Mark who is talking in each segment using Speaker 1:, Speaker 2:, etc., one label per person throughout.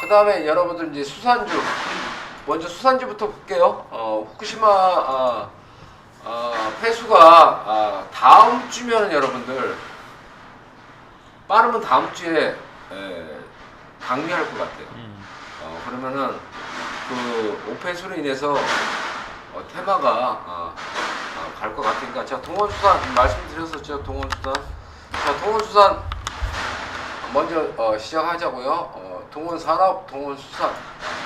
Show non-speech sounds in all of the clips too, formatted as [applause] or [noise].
Speaker 1: 그 다음에 여러분들 이제 수산주 먼저 수산주부터 볼게요. 어, 후쿠시마 아, 아, 폐수가 아, 다음 주면 여러분들 빠르면 다음 주에 에, 방류할 것 같아요.
Speaker 2: 음.
Speaker 1: 어, 그러면은 그 오폐수로 인해서 어, 테마가 갈것 같으니까 자 동원수산 말씀드렸었죠 동원수산 자 동원수산 먼저 어, 시작하자고요 어, 동원산업 동원수산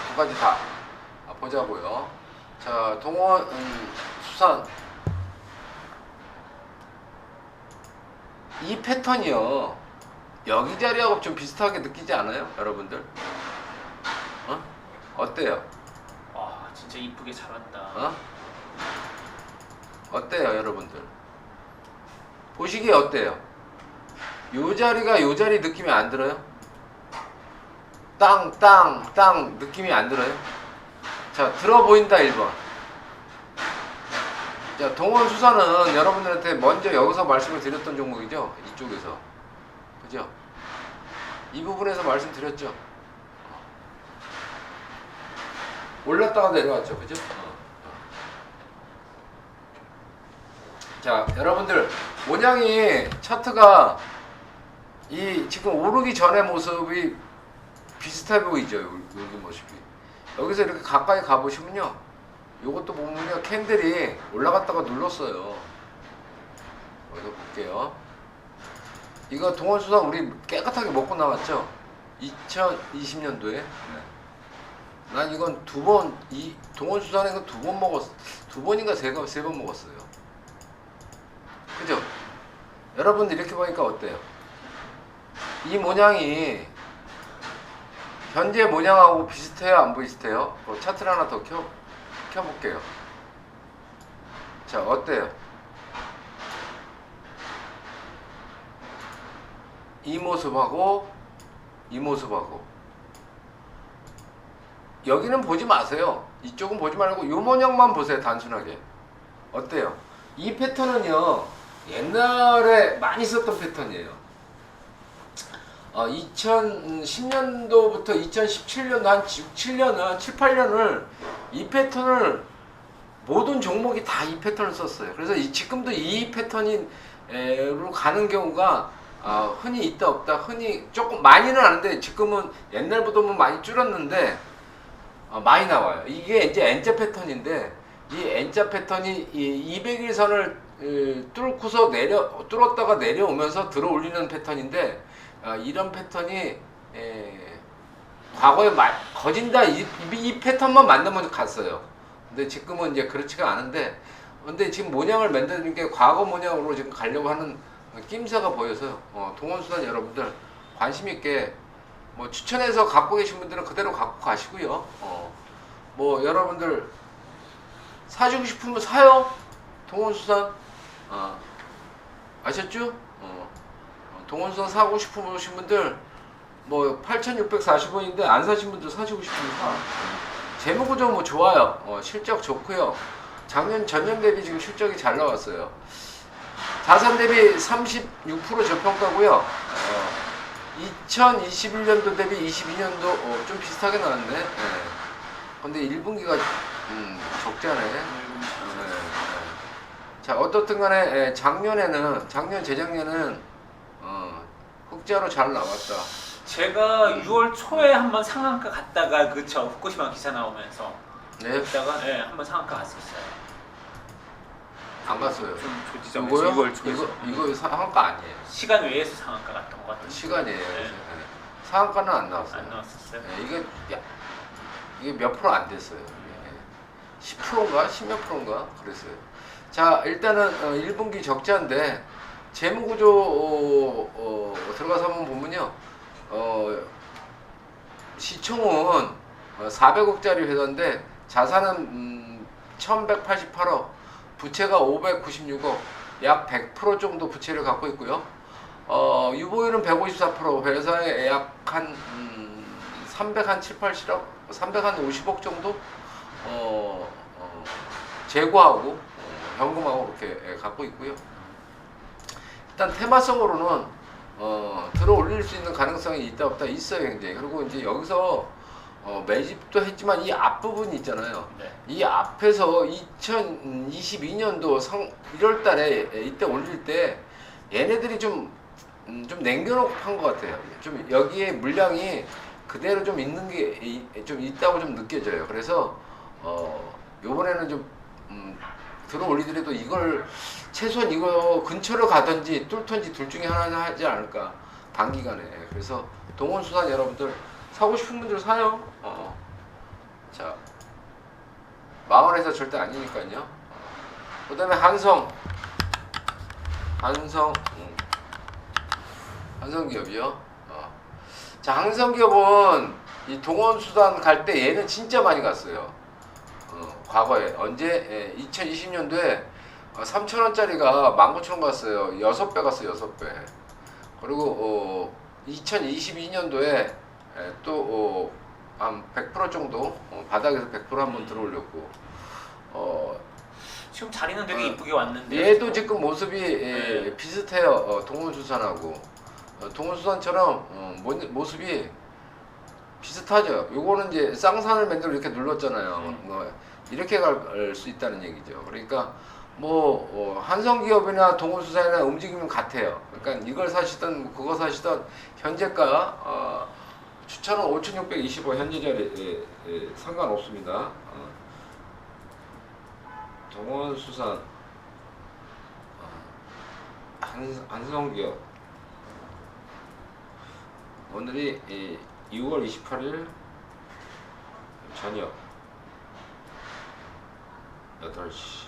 Speaker 1: 두 가지 다 보자고요 자 동원수산 이 패턴이요 여기 자리하고 좀 비슷하게 느끼지 않아요 여러분들 어? 어때요?
Speaker 2: 와 진짜 이쁘게 잘 왔다.
Speaker 1: 어? 어때요, 여러분들? 보시기에 어때요? 요 자리가 요 자리 느낌이 안 들어요? 땅, 땅, 땅 느낌이 안 들어요? 자, 들어 보인다 1번. 자, 동원수산은 여러분들한테 먼저 여기서 말씀을 드렸던 종목이죠? 이쪽에서. 그죠? 이 부분에서 말씀드렸죠? 올랐다가 내려왔죠, 그죠? 어. 자, 여러분들 모양이 차트가 이 지금 오르기 전의 모습이 비슷해 보이죠, 요- 여기 모습이. 여기서 이렇게 가까이 가 보시면요, 요것도 보면요 캔들이 올라갔다가 눌렀어요. 여기서 볼게요. 이거 동원수산 우리 깨끗하게 먹고 나왔죠? 2020년도에. 난 이건 두 번, 이 동원수산에 이거 두번 먹었, 두 번인가 세 번, 세번 먹었어요. 그죠? 여러분들 이렇게 보니까 어때요? 이 모양이 현재 모양하고 비슷해요? 안 비슷해요? 어, 차트를 하나 더 켜, 켜볼게요. 자, 어때요? 이 모습하고 이 모습하고 여기는 보지 마세요. 이쪽은 보지 말고 요 모양만 보세요. 단순하게. 어때요? 이 패턴은요. 옛날에 많이 썼던 패턴이에요. 어, 2010년도부터 2017년도 한 6, 7년은 7, 8년을 이 패턴을 모든 종목이 다 이 패턴을 썼어요. 그래서 이, 지금도 이 패턴으로 가는 경우가 어, 흔히 있다 없다 흔히 조금 많이는 아는데 지금은 옛날보다 는 많이 줄었는데 어, 많이 나와요. 이게 이제 N자 패턴인데 이 N자 패턴이 이 200일선을 뚫고서 내려 뚫었다가 내려오면서 들어 올리는 패턴인데 어, 이런 패턴이 에, 과거에 마, 거진다 이, 이 패턴만 만나면 갔어요. 근데 지금은 이제 그렇지가 않은데 근데 지금 모양을 만드는 게 과거 모양으로 지금 가려고 하는 낌새가 보여서 어, 동원수단 여러분들 관심 있게 뭐 추천해서 갖고 계신 분들은 그대로 갖고 가시고요. 어, 뭐 여러분들 사주고 싶으면 사요. 동원수산 어, 아셨죠? 동원수산 사고 싶으신 분들 뭐 8,640원인데 안 사신 분들 사시고 싶으면 사. 재무구조 뭐 좋아요. 어, 실적 좋고요. 작년 전년 대비 지금 실적이 잘 나왔어요. 자산 대비 36% 저평가고요. 어, 2021년도 대비 22년도 어, 좀 비슷하게 나왔네. 예. 근데 1분기가 음, 적자네. 네, 네. 자 어떻든 간에 예, 작년에는 작년 재작년은 어, 흑자로 잘 나왔다.
Speaker 2: 제가 6월 초에 한번 상한가 갔다가 그쵸 후쿠시마 기사 나오면서
Speaker 1: 네,
Speaker 2: 그랬다가 네, 한번 상한가 갔었어요.
Speaker 1: 안 갔어요.
Speaker 2: 좀 조지점에서
Speaker 1: 이거요?
Speaker 2: 6월 초에
Speaker 1: 이거 이거 상한가 아니에요.
Speaker 2: 시간 외에서 상한가 갔던 것 같아요.
Speaker 1: 시간이에요.
Speaker 2: 네.
Speaker 1: 네. 상한가는 안 나왔어요.
Speaker 2: 안 나왔었어요.
Speaker 1: 네, 이게 야, 이게 몇 프로 안 됐어요. 예. 10%인가 10몇 프로인가 그랬어요. 자 일단은 어, 1분기 적자인데 재무구조 어, 어, 들어가서 한번 보면요. 어, 시총은 400억짜리 회사인데 자산은 음, 1188억, 부채가 596억, 약 100% 정도 부채를 갖고 있고요. 어, 유보율은 154%, 회사의 약한 음, 300 한 7, 80억, 300한 50억 정도 어, 어, 재고하고 어, 현금하고 이렇게 예, 갖고 있고요. 일단 테마성으로는 어, 들어 올릴 수 있는 가능성이 있다 없다 있어요 굉장히. 그리고 이제 여기서 어, 매집도 했지만 이 앞부분 있잖아요.
Speaker 2: 네.
Speaker 1: 이 앞에서 2022년도 성 1월 달에 이때 올릴 때 얘네들이 좀, 음, 좀 남겨놓고 판 것 같아요. 좀 여기에 물량이 그대로 좀 있는 게 좀 있다고 좀 느껴져요. 그래서 어, 요번에는 좀 음, 들어 올리더라도 이걸 최소한 이거 근처로 가든지 뚫던지 둘 중에 하나는 하지 않을까 단기간에. 그래서 동원수산 여러분들 사고 싶은 분들 사요. 어. 자, 마을에서 절대 아니니까요. 그 다음에 한성. 한성. 음. 한성기업이요. 어. 자, 한성기업은 이 동원수단 갈 때 얘는 진짜 많이 갔어요. 어, 과거에. 언제? 2020년도에 3,000원짜리가 19,000원 갔어요. 6배 갔어요, 6배. 그리고 어, 2022년도에 또 어, 한100% 정도 어, 바닥에서 100% 한번 들어올렸고 어,
Speaker 2: 지금 자리는 되게
Speaker 1: 어,
Speaker 2: 이쁘게 왔는데.
Speaker 1: 얘도 지금 모습이 예,
Speaker 2: 네.
Speaker 1: 비슷해요. 어, 동원수산하고 어, 동원수산처럼 어, 모, 모습이 비슷하죠. 요거는 이제 쌍산을 만들어 이렇게 눌렀잖아요.
Speaker 2: 음.
Speaker 1: 뭐 이렇게 갈 수 있다는 얘기죠. 그러니까 뭐 어, 한성기업이나 동원수산이나 움직임은 같아요. 그러니까 이걸 사시던 뭐 그거 사시던 현재가 어, 추천은 5,625 현재 자리 예, 예, 상관없습니다. 어. 동원수산 어, 한, 한성기업 오늘이 이 6월 28일 저녁 8시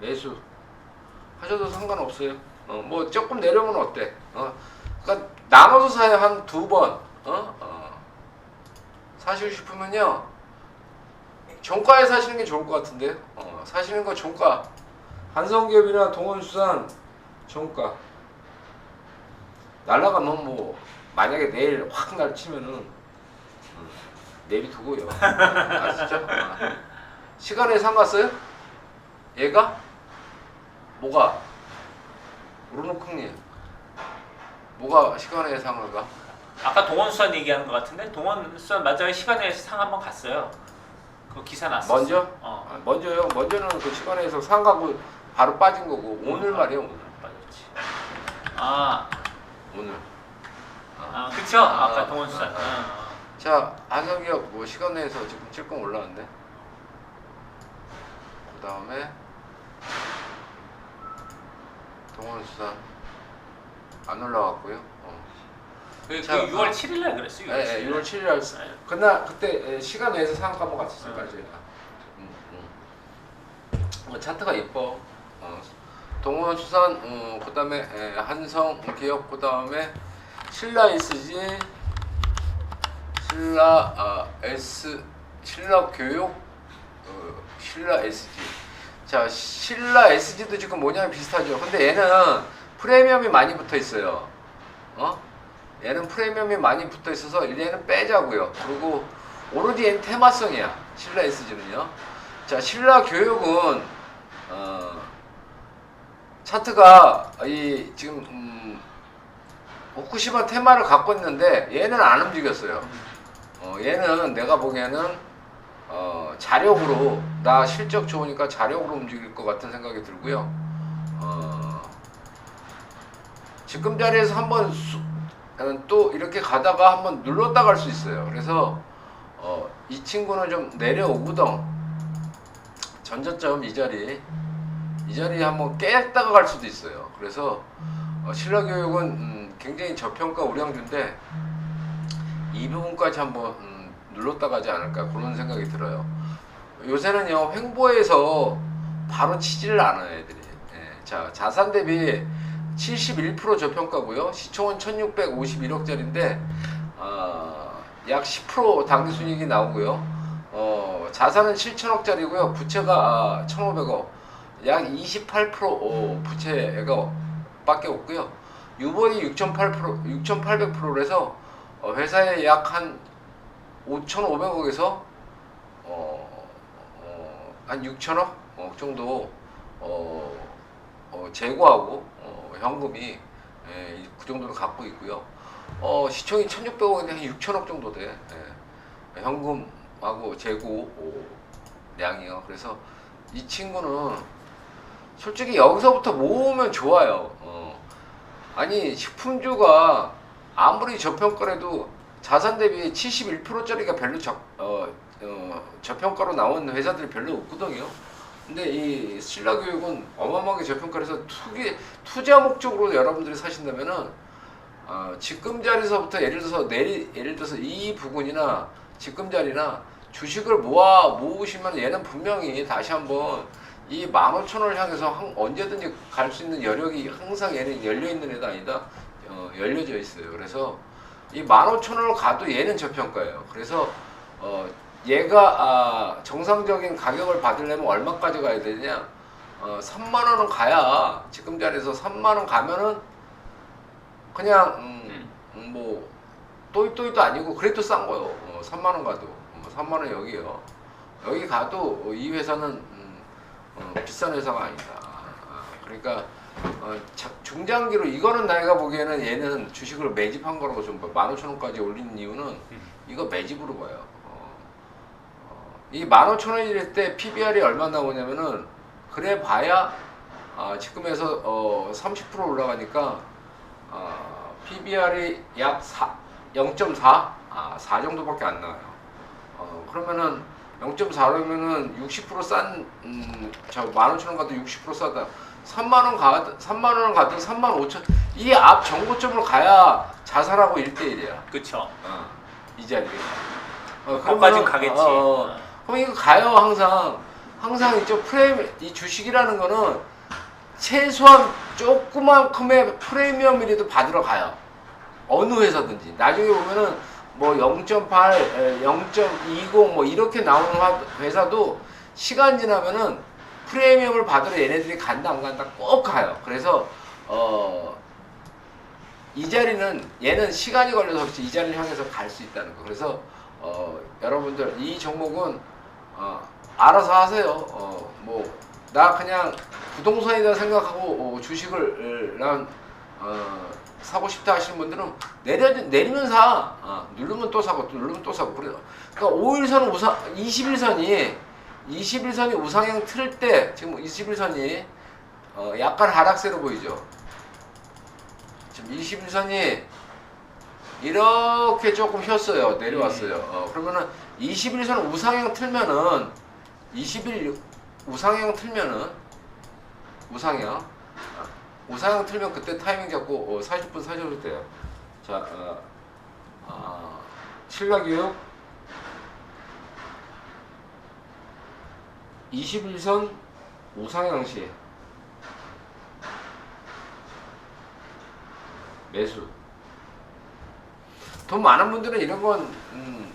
Speaker 1: 매수 하셔도 상관없어요. 어, 뭐 조금 내려오면 어때? 어, 그러니까 나눠서 사요 한 두 번. 어? 어. 사시고 싶으면요 종가에 사시는 게 좋을 것 같은데. 어, 사시는 거 종가. 한성기업이나 동원수산 종가. 날라가면 뭐 만약에 내일 확 날치면은 음, 내비두고요. [laughs] 아시죠? 어. 시간에 상갔어요? 얘가? 뭐가? 우르노콩님 뭐가 시간에 상을 가?
Speaker 2: 아까 동원수산 얘기하는 것 같은데 동원수산 맞아요. 시간에 상 한번 갔어요. 그 기사 났어.
Speaker 1: 먼저?
Speaker 2: 어.
Speaker 1: 아, 먼저요. 먼저는 그 시간에서 상 가고 바로 빠진 거고 오늘 말이에요 오늘.
Speaker 2: 빠졌지. 아,
Speaker 1: 오늘.
Speaker 2: 아 그쵸. 아까
Speaker 1: 아,
Speaker 2: 동원수산.
Speaker 1: 아. 자 한성기업 뭐 시간 내에서 지금 7금 올라왔는데 그 다음에 동원수산 안 올라왔고요. 어.
Speaker 2: 그, 그
Speaker 1: 자,
Speaker 2: 6월
Speaker 1: 아.
Speaker 2: 7일 날 그랬어요. 6월
Speaker 1: 네,
Speaker 2: 7일.
Speaker 1: 6월 7일 날
Speaker 2: 네.
Speaker 1: 그날 그때 에, 시간 상가 한번 갔었어요.
Speaker 2: 음.
Speaker 1: 저희가. 음, 음. 어, 차트가 예뻐. 어, 동원 수산, 어, 그다음에 에, 한성 기업, 그다음에 신라 SG, 신라 아, S, 신라 교육, 어, 신라 SG. 자, 신라 SG도 지금 뭐냐면 비슷하죠. 근데 얘는 프리미엄이 많이 붙어 있어요. 어? 얘는 프리미엄이 많이 붙어 있어서 얘는 빼자고요. 그리고 오로지 얘는 테마성이야. 신라 SG는요. 자, 신라 교육은 어, 차트가 이 지금 음, 후쿠시마 테마를 갖고 있는데 얘는 안 움직였어요. 어, 얘는 내가 보기에는 어, 자력으로 나 실적 좋으니까 자력으로 움직일 것 같은 생각이 들고요. 어, 지금 자리에서 한번 수- 어, 또 이렇게 가다가 한번 눌렀다 갈 수 있어요. 그래서 어, 이 친구는 좀 내려오구덩 전저점 이 자리 이 자리에 한번 깼다가 갈 수도 있어요. 그래서 어, 신라교육은 음, 굉장히 저평가 우량주인데 이 부분까지 한번 음, 눌렀다 가지 않을까 그런 생각이 들어요. 요새는요 횡보해서 바로 치지를 않아요 애들이. 예, 자 자산 대비 71% 저평가고요. 시총은 1,651억짜리인데 아, 약10% 당기순이익이 나오고요. 어, 자산은 7천억짜리고요. 부채가 아, 1,500억. 약 28% 어, 부채가 밖에 없고요. 유보이 6,800% 6,800%라서 어, 회사에 약 한 5,500억에서 어, 어, 한 6천억 어, 정도 어, 어, 재고하고 어, 현금이 예, 그 정도를 갖고 있고요. 어, 시총이 1,600억인데 한 6천억 정도 돼. 예. 현금하고 재고 량이요. 그래서 이 친구는 솔직히 여기서부터 모으면 좋아요. 어. 아니 식품주가 아무리 저평가래도 자산 대비 71%짜리가 별로 적, 어, 어, 저평가로 나온 회사들이 별로 없거든요. 근데 이 신라교육은 어마어마하게 저평가해서 투기, 투자 목적으로 여러분들이 사신다면은 어, 지금 자리서부터 예를 들어서 내리 예를 들어서 이 부분이나 지금 자리나 주식을 모아 모으시면 얘는 분명히 다시 한번 이 15,000원을 향해서 한- 언제든지 갈 수 있는 여력이 항상 얘는 열려 있는 애도 아니다 어, 열려져 있어요. 그래서 이 15,000원을 가도 얘는 저평가예요. 그래서 어, 얘가 아, 정상적인 가격을 받으려면 얼마까지 가야 되냐? 어, 3만 원은 가야 지금 자리에서 3만 원 가면은 그냥 음, 음, 뭐 또이또이도 아니고 그래도 싼 거요. 어, 3만 원 가도 어, 3만 원 여기요. 여기 가도 어, 이 회사는 음, 어, 비싼 회사가 아니다. 아, 그러니까 어, 자- 중장기로 이거는 내가 보기에는 얘는 주식을 매집한 거라고 좀 15,000원까지 올리는 이유는 이거 매집으로 봐요. 어, 어, 이 15,000원일 때 PBR이 얼마 나오냐면은 그래 봐야 아, 지금에서 어, 30% 올라가니까 어, PBR이 약 4, 0.4, 아, 4 정도밖에 안 나와요. 어, 그러면은 0.4로면은 60%싼 음, 저 15,000원 가도 60% 싸다. 3만 원 가, 3만 원 가든 3만 5천 이 앞 정고점을 가야 자산하고 1대1이야.
Speaker 2: 그쵸.
Speaker 1: 어, 이 자리에. 어,
Speaker 2: 거기까진
Speaker 1: 그러면은,
Speaker 2: 가겠지.
Speaker 1: 어, 어. 그럼 이거 가요 항상. 항상 이쪽 프레임 이 주식이라는 거는 최소한 조그만큼의 프리미엄이라도 받으러 가요. 어느 회사든지. 나중에 보면은 뭐 0.8, 0.20 뭐 이렇게 나오는 화- 회사도 시간 지나면은 프리미엄을 받으러 얘네들이 간다 안 간다 꼭 가요. 그래서 어. 이 자리는 얘는 시간이 걸려서 그렇지 이 자리를 향해서 갈 수 있다는 거. 그래서 어, 여러분들 이 종목은 어, 알아서 하세요. 어, 뭐나 그냥 부동산이다 생각하고 어, 주식을 난 어, 사고 싶다 하시는 분들은 내려 내리면 사. 어, 누르면 또 사고 또 누르면 또 사고 그래. 그러니까 5일선 우상 21선이 21선이 우상향 틀 때 지금 21선이 어, 약간 하락세로 보이죠. 지금 21선이 이렇게 조금 휘었어요. 내려왔어요. 어, 그러면은 21선 우상향 틀면은 21 우상향 틀면은 우상향 아, 우상향 틀면 그때 타이밍 잡고 어, 40분 사셔도 돼요. 자, 어, 아, 신라 교육 21선 우상향 시 매수. 돈 많은 분들은 이런 건 음,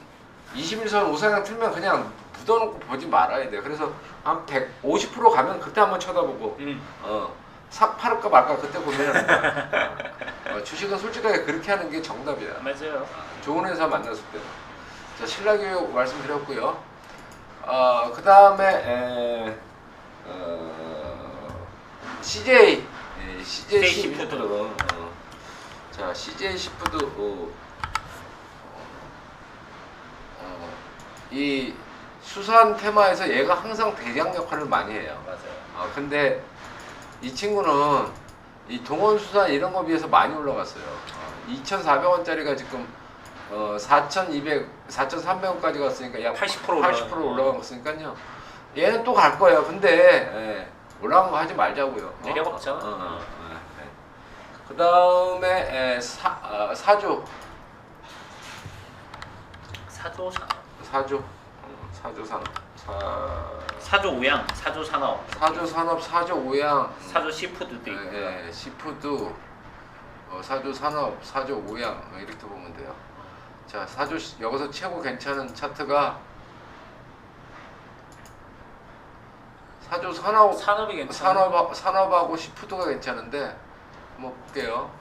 Speaker 1: 21선 우상향 틀면 그냥 묻어놓고 보지 말아야 돼요. 그래서 한 150% 가면 그때 한번 쳐다보고
Speaker 2: 음.
Speaker 1: 어, 사 팔을까 말까 그때 고민하는 거야. 어, 어, 주식은 솔직하게 그렇게 하는 게 정답이야.
Speaker 2: 맞아요.
Speaker 1: 좋은 회사 만났을 때. 자, 신라교육 말씀드렸고요. 어, 그 다음에 어, CJ 예, CJ 시푸드. 어. 자, CJ 시푸드 어, 어, 이 수산 테마에서 얘가 항상 대장 역할을 많이 해요.
Speaker 2: 맞아요.
Speaker 1: 아 근데 이 친구는 이 동원수산 이런 거 비해서 많이 올라갔어요. 2,400원짜리가 지금 어, 4,200, 4,300원까지 갔으니까 약
Speaker 2: 80%
Speaker 1: 80%
Speaker 2: 올라간
Speaker 1: 올라간 거니까요. 얘는 또 갈 거예요. 근데 예, 올라간 거 하지 말자고요. 어?
Speaker 2: 내려먹자.
Speaker 1: 어, 어, 어, 예, 예. 그 다음에 사, 아, 사조,
Speaker 2: 사조 산업.
Speaker 1: 사조, 어, 사조 산업, 사,
Speaker 2: 사조 오양, 사조 산업,
Speaker 1: 사조 산업, 사조 오양,
Speaker 2: 사조 시푸드도.
Speaker 1: 예, 예, 시푸드, 어, 사조 산업, 사조 오양 어, 이렇게 보면 돼요. 자, 사조 시- 여기서 최고 괜찮은 차트가 사조 산업,
Speaker 2: 산업이 괜찮아.
Speaker 1: 산업 산업하고 시푸드가 괜찮은데 한번 볼게요.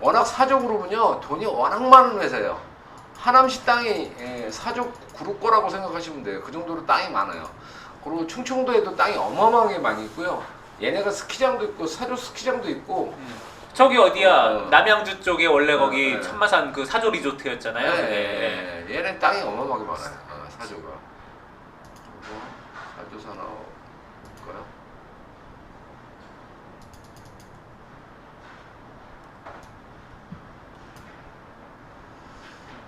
Speaker 1: 워낙 사조 그룹은요 돈이 워낙 많은 회사예요. 하남시 땅이 예, 사조 그룹 거라고 생각하시면 돼요. 그 정도로 땅이 많아요. 그리고 충청도에도 땅이 어마어마하게 많이 있고요. 얘네가 스키장도 있고 사조 스키장도 있고
Speaker 2: 저기 어디야?
Speaker 1: 어.
Speaker 2: 남양주 쪽에 원래
Speaker 1: 어,
Speaker 2: 거기
Speaker 1: 네.
Speaker 2: 천마산 그 사조 리조트였잖아요.
Speaker 1: 예,
Speaker 2: 네.
Speaker 1: 예, 예. 예, 얘는 땅이 어마어마하게 많아요. 어, 사조가. 그리고 사조사 나올까요?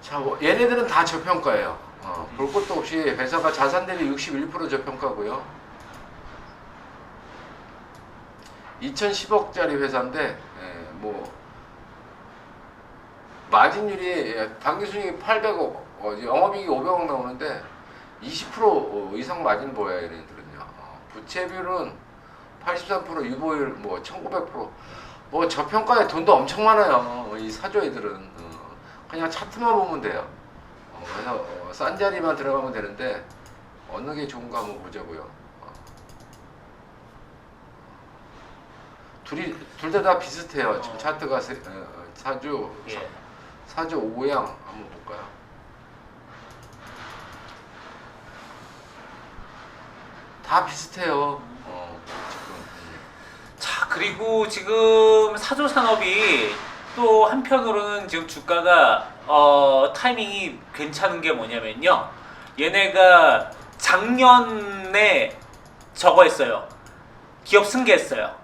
Speaker 1: 자, 뭐, 얘네들은 다 저평가예요. 어, 볼 것도 없이 회사가 자산 대비 61% 저평가고요. 2010억짜리 회사인데, 예, 뭐 마진율이 예, 당기순이익이 800억, 어, 영업이익이 500억 나오는데 20% 이상 마진 보여요 얘네들은요. 어, 부채비율은 83%, 유보율 뭐 1900%. 뭐 저평가에 돈도 엄청 많아요. 이 사조 애들은 어, 그냥 차트만 보면 돼요. 어, 그래서 어, 싼 자리만 들어가면 되는데 어느 게 좋은가 한번 보자고요. 어. 둘이 둘 다 다 비슷해요. 지금
Speaker 2: 어.
Speaker 1: 차트가 세, 어, 어, 사주
Speaker 2: 예.
Speaker 1: 사 주 오양 한번 볼까요? 다 비슷해요. 어, 지금
Speaker 2: 자 그리고 지금 사조 산업이 또 한편으로는 지금 주가가 어, 타이밍이 괜찮은 게 뭐냐면요. 얘네가 작년에 저거 했어요. 기업 승계했어요.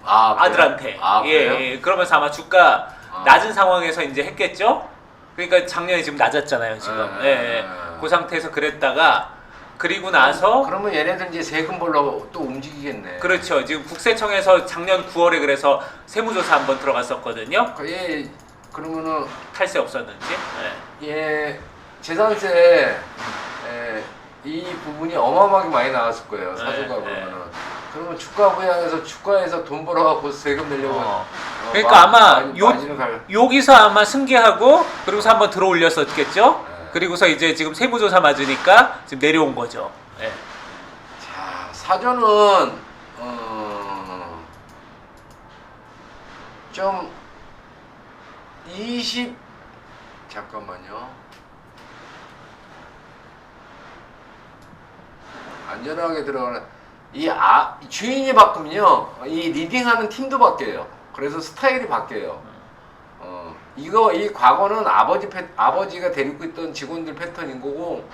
Speaker 1: 음, 아?
Speaker 2: 아들한테.
Speaker 1: 아
Speaker 2: 예,
Speaker 1: 그래요?
Speaker 2: 예. 그러면서 아마 주가
Speaker 1: 아.
Speaker 2: 낮은 상황에서 이제 했겠죠. 그러니까 작년에 지금 낮았잖아요, 지금.
Speaker 1: 예,
Speaker 2: 예,
Speaker 1: 예,
Speaker 2: 예.
Speaker 1: 예.
Speaker 2: 그 상태에서 그랬다가 그리고 나서
Speaker 1: 그러면 얘네들 이제 세금 벌러 또 움직이겠네.
Speaker 2: 그렇죠. 지금 국세청에서 작년 9월에 그래서 세무조사 한번 들어갔었거든요.
Speaker 1: 그 얘 그러면은
Speaker 2: 탈세 없었는지. 예.
Speaker 1: 얘 재산세 에, 이 부분이 어마어마하게 많이 나왔을 거예요. 사주가
Speaker 2: 네,
Speaker 1: 그러면은. 그러면 주가 부양해서 주가에서 돈 벌어갖고 세금 내려고.
Speaker 2: 어.
Speaker 1: 어,
Speaker 2: 그러니까
Speaker 1: 마-
Speaker 2: 아마
Speaker 1: 많이-
Speaker 2: 요-
Speaker 1: 많이는 갈-
Speaker 2: 여기서 아마 승계하고 그리고서 한번 들어 올렸었겠죠.
Speaker 1: 네.
Speaker 2: 그리고서 이제 지금 세무조사 맞으니까 지금 내려온 거죠. 예.
Speaker 1: 자, 사전은 어, 좀 20 잠깐만요. 안전하게 들어가는 이 아, 주인이 바꾸면요, 이 리딩하는 팀도 바뀌어요. 그래서 스타일이 바뀌어요. 어, 이거 이 과거는 아버지 패, 아버지가 데리고 있던 직원들 패턴인 거고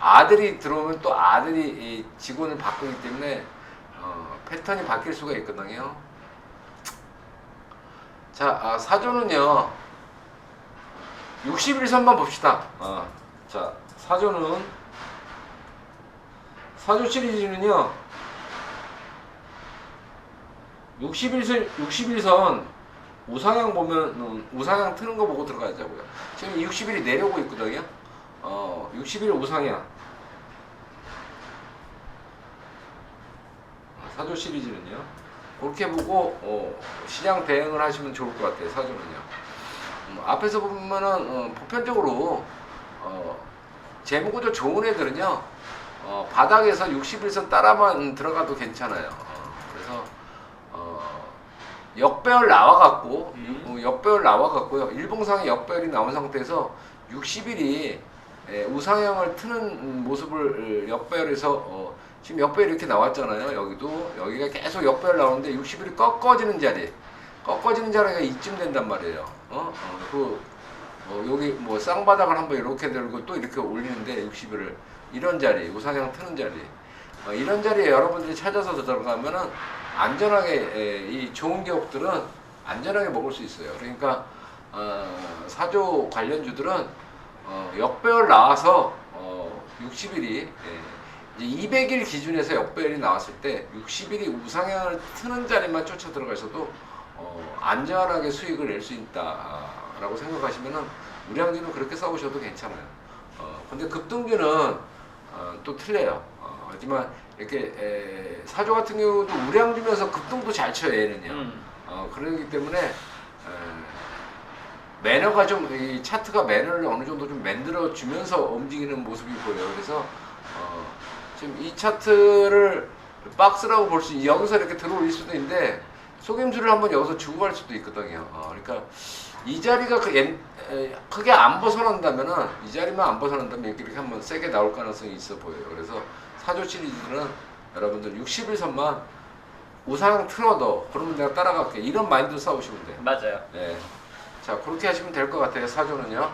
Speaker 1: 아들이 들어오면 또 아들이 이 직원을 바꾸기 때문에 어, 패턴이 바뀔 수가 있거든요. 자 아, 사조는요 61선만 봅시다. 어, 자 사조는 사조 시리즈는요 61선 61선 우상향 보면 음, 우상향 트는 거 보고 들어가자고요. 지금 60일이 내려오고 있거든요. 어, 60일 우상향. 어, 사조 시리즈는요. 그렇게 보고 어, 시장 대응을 하시면 좋을 것 같아요. 사조는요. 음, 앞에서 보면은 어, 보편적으로 어, 재무구조 좋은 애들은요. 어, 바닥에서 61선 따라만 들어가도 괜찮아요. 역배열 나와갖고
Speaker 2: 음.
Speaker 1: 어, 역배열 나와갖고요. 일봉상의 역배열이 나온 상태에서 60일이 우상향을 트는 모습을 어, 역배열에서 어, 지금 역배열 이렇게 나왔잖아요. 여기도 여기가 계속 역배열 나오는데 60일이 꺾어지는 자리, 꺾어지는 자리가 이쯤 된단 말이에요. 어, 어, 그 어, 여기 뭐 쌍바닥을 한번 이렇게 들고 또 이렇게 올리는데 60일을 이런 자리, 우상향 트는 자리, 어, 이런 자리에 여러분들이 찾아서 들어가면은 안전하게 에, 이 좋은 기업들은 안전하게 먹을 수 있어요. 그러니까 어, 사조 관련주들은 어, 역배열 나와서 어, 60일이 예, 이제 200일 기준에서 역배열이 나왔을 때 60일이 우상향을 트는 자리만 쫓아 들어가셔도 어, 안전하게 수익을 낼 수 있다라고 생각하시면은 우량주는 그렇게 싸우셔도 괜찮아요. 어, 근데 급등주는 어, 또 틀려요. 어, 하지만 이렇게 에, 사조 같은 경우도 우량 주면서 급등도 잘 쳐요 얘는요.
Speaker 2: 음.
Speaker 1: 어, 그렇기 때문에 에, 매너가 좀 이 차트가 매너를 어느 정도 좀 만들어 주면서 움직이는 모습이 보여요. 그래서 어, 지금 이 차트를 박스라고 볼 수 여기서 이렇게 들어올릴 수도 있는데 속임수를 한번 여기서 주고 갈 수도 있거든요. 어, 그러니까 이 자리가 그 엔- 에, 크게 안 벗어난다면은 이 자리만 안 벗어난다면 이렇게 한번 세게 나올 가능성이 있어 보여요. 그래서 사조 시리즈는 여러분들 60일 선만 우상 틀어도 그러면 내가 따라갈게 이런 마인드 싸우시면 돼요.
Speaker 2: 맞아요.
Speaker 1: 네. 자 그렇게 하시면 될 것 같아요. 사조는요.